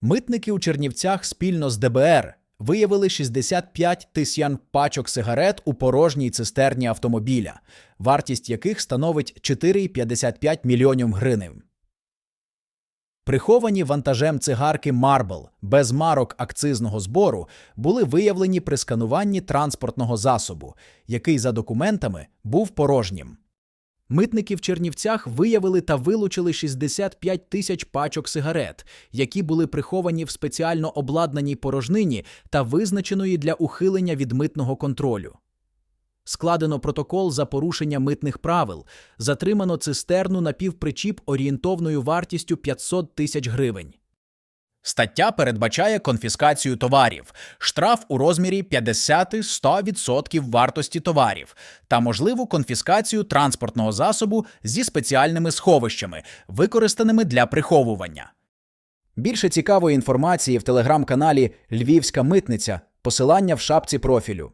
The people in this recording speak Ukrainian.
Митники у Чернівцях спільно з ДБР виявили 65 тисяч пачок сигарет у порожній цистерні автомобіля, вартість яких становить 4,55 мільйонів гривень. Приховані вантажем цигарки Марбл без марок акцизного збору були виявлені при скануванні транспортного засобу, який за документами був порожнім. Митники в Чернівцях виявили та вилучили 65 тисяч пачок сигарет, які були приховані в спеціально обладнаній порожнині та визначеної для ухилення від митного контролю. Складено протокол за порушення митних правил, затримано цистерну на півпричіп орієнтовною вартістю 500 тисяч гривень. Стаття передбачає конфіскацію товарів, штраф у розмірі 50-100% вартості товарів та можливу конфіскацію транспортного засобу зі спеціальними сховищами, використаними для приховування. Більше цікавої інформації в телеграм-каналі Львівська митниця, посилання в шапці профілю.